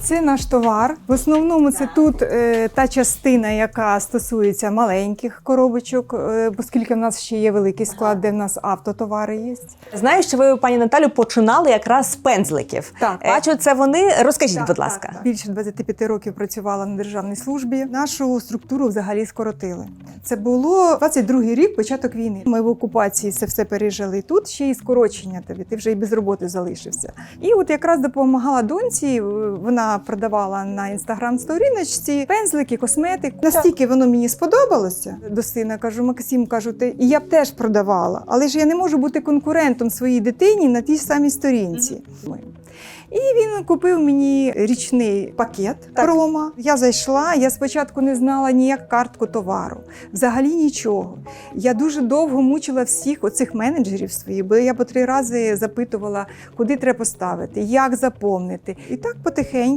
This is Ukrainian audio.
Це наш товар. В основному це тут е, та частина, яка стосується маленьких коробочок, е, оскільки в нас ще є великий склад, де в нас автотовари є. Знаю, що ви, пані Наталю, починали якраз з пензликів. Так. Бачу, це вони. Розкажіть, Так, будь ласка. так. Більше 25 років працювала на державній службі. Нашу структуру взагалі скоротили. Це було 22-й рік, початок війни. Ми в окупації це все пережили. Тут ще й скорочення тобі. Ти вже і без роботи залишився. І от якраз допомагала доньці. Вона продавала на інстаграм-сторіночці пензлики, косметик. Настільки воно мені сподобалося. До сина кажу, Максим, кажу, ти і я б теж продавала, але ж я не можу бути конкурентом своїй дитині на тій самій сторінці. І він купив мені річний пакет Так. промо. Я зайшла. Я спочатку не знала ніяк картку товару, взагалі нічого. Я дуже довго мучила всіх оцих менеджерів своїх, бо я по три рази запитувала, куди треба поставити, як заповнити. І так потихеньку